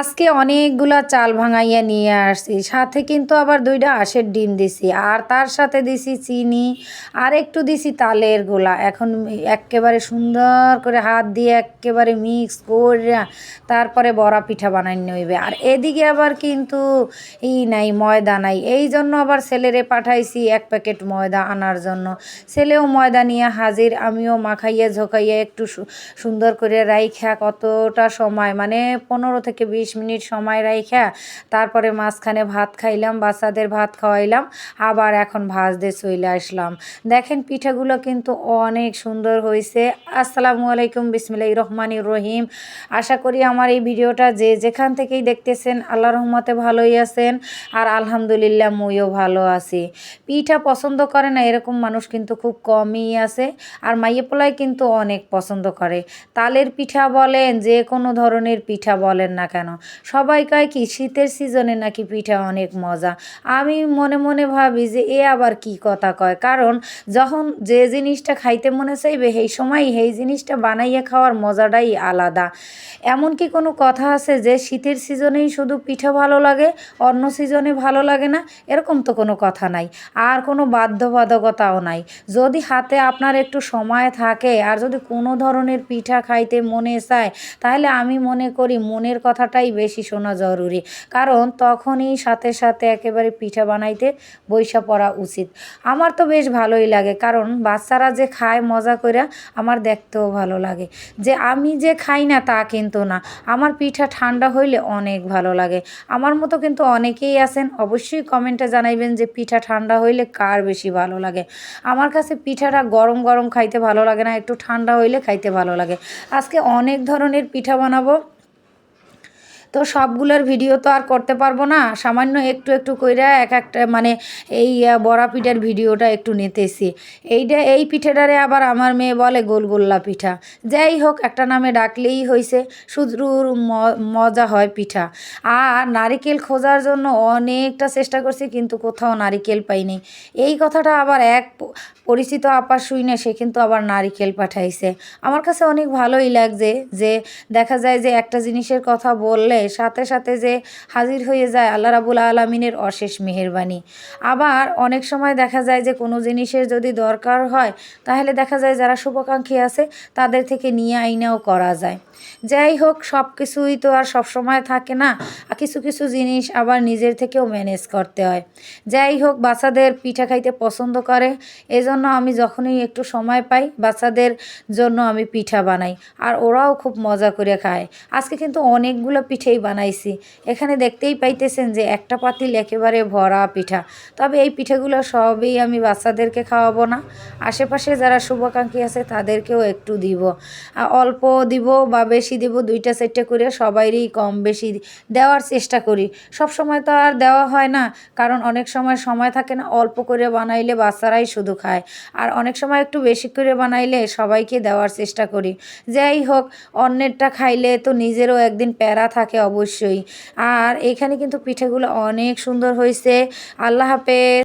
আজকে অনেকগুলা চাল ভাঙাইয়া নিয়ে আসছি। সাথে কিন্তু আবার দুইটা আঁশের ডিম দিছি। আর তার সাথে দিছি চিনি, আর একটু দিছি তালের গোলা। এখন একেবারে সুন্দর করে হাত দিয়ে একেবারে মিক্স করে তারপরে বড়া পিঠা বানাই নইবে আর এদিকে আবার কিন্তু ই নাই, ময়দা নাই। এই জন্য আবার ছেলেরে পাঠাইছি এক প্যাকেট ময়দা আনার জন্য। ছেলেও ময়দা নিয়ে হাজির, আমিও মাখাইয়ে ঝোঁকাইয়ে একটু সুন্দর করে রাইখা কতটা সময় মানে পনেরো থেকে বিশ মিনিট সময় রাইখা, তারপরে মাঝখানে ভাত খাইলাম, বাচ্চাদের ভাত খাওয়াইলাম, আবার এখন ভাজতে চলে আসলাম। দেখেন পিঠাগুলো কিন্তু অনেক সুন্দর হয়েছে আসসালামু আলাইকুম বিসমিল্লাহ রহমানি রহিম। আশা করি আমার এই ভিডিওটা যে যেখান থেকেই দেখতেছেন আল্লাহ রহমতে ভালোই আছেন, আর আলহামদুলিল্লাহ মুইও ভালো আছি। পিঠা পছন্দ করে না, এরকম মানুষ কিন্তু খুব কমই আছে, আর মাইয়ে পোলাই কিন্তু অনেক পছন্দ করে। তালের পিঠা বলেন, যে কোনো ধরনের পিঠা বলেন না কেন। সবাই কয় কি, শীতের সিজনে নাকি পিঠা অনেক মজা। আমি মনে মনে ভাবি যে এ আবার কি কথা কয়। কারণ যখন যে জিনিসটা খাইতে মনে চাইবে, সেই সময় সেই জিনিসটা বানাইয়া খাওয়ার মজাটাই আলাদা। এমন কি কোনো কথা আছে যে শীতের সিজনেই শুধু পিঠা ভালো লাগে, অন্য সিজনে ভালো লাগে না? এরকম তো কোনো কথা নাই। আর কোনো বাধ্যবাধকতাও নাই। যদি হাতে আপনার একটু সময় থাকে আর যদি কোনো ধরনের পিঠা খাইতে মনে চায়, তাহলে আমি মনে করি মনের কথাটাই বেশি শোনা জরুরি। কারণ তখনই সাথে সাথে একেবারে পিঠা বানাইতে বৈশা পড়া উচিত। আমার তো বেশ ভালোই লাগে, কারণ বাচ্চারা যে খায় মজা করে আমার দেখতেও ভালো লাগে। যে আমি যে খাই না তা কিন্তু না। আমার পিঠা ঠান্ডা হইলে অনেক ভালো লাগে। আমার মতো কিন্তু অনেকেই আছেন, অবশ্যই কমেন্টে জানাইবেন যে পিঠা ঠান্ডা হইলে কার বেশি ভালো লাগে। আমার কাছে পিঠাটা গরম গরম খাইতে ভালো লাগে না, একটু ঠান্ডা হইলে খাইতে ভালো লাগে। আজকে অনেক ধরনের পিঠা বানাবো। তো সবগুলোর ভিডিও তো আর করতে পারব না। সামান্য একটু একটু কইরা এক একটা মানে এই বড়া পিঠার ভিডিওটা একটু নিতেছি। এইটা এই পিঠেটারে আবার আমার মেয়ে বলে গোলগোল্লা পিঠা। যাই হোক, একটা নামে ডাকলেই হয়েছে শুধুর মজা হয় পিঠা। আর নারিকেল খোঁজার জন্য অনেকটা চেষ্টা করছি, কিন্তু কোথাও নারিকেল পাইনি এই কথাটা আবার এক পরিচিত আপা শুই না সে কিন্তু আবার নারিকেল পাঠাইছে। আমার কাছে অনেক ভালোই লাগছে যে, দেখা যায় যে একটা জিনিসের কথা বললে সাথে সাথে যে হাজির হয়ে যায় আল্লাহ রাবুল আলমিনের অশেষ মেহেরবানি। আবার অনেক সময় দেখা যায় যে কোনো জিনিসের যদি দরকার হয়, তাহলে দেখা যায় যারা শুভাকাঙ্ক্ষী আছে, তাদের থেকে নিয়ে আইনাও করা যায়। যাই হোক সব কিছুই তো আর সব সময় থাকে না কিছু কিছু জিনিস আবার নিজের থেকেও ম্যানেজ করতে হয়। যাই হোক, বাচ্চাদের পিঠা খাইতে পছন্দ করে, এজন্য আমি যখনই একটু সময় পাই, বাচ্চাদের জন্য আমি পিঠা বানাই, আর ওরাও খুব মজা করে খায়। আজকে কিন্তু অনেকগুলো পিঠেই বানাইছি। এখানে দেখতেই পাইতেছেন যে একটা পাতিল একেবারে ভরা পিঠা। তবে এই পিঠেগুলো সবই আমি বাচ্চাদেরকে খাওয়াবো না। আশেপাশে যারা শুভাকাঙ্ক্ষী আছে তাদেরকেও একটু দিব। অল্প দিব বা বেশি দিব, দুইটা সেটটা করে সবাইরই কম বেশি দেওয়ার চেষ্টা করি। সব সময় তো আর দেওয়া হয় না, কারণ অনেক সময় সময় থাকে না, অল্প করে বানাইলে বাচ্চারাই শুধু খায়। আর অনেক সময় একটু বেশি করে বানাইলে সবাইকে দেওয়ার চেষ্টা করি। যাই হোক, অন্যেরটা খাইলে তো নিজেরও একদিন প্যারা থাকে অবশ্যই। আর এখানে কিন্তু পিঠেগুলো অনেক সুন্দর হয়েছে আল্লাহ হাফেজ।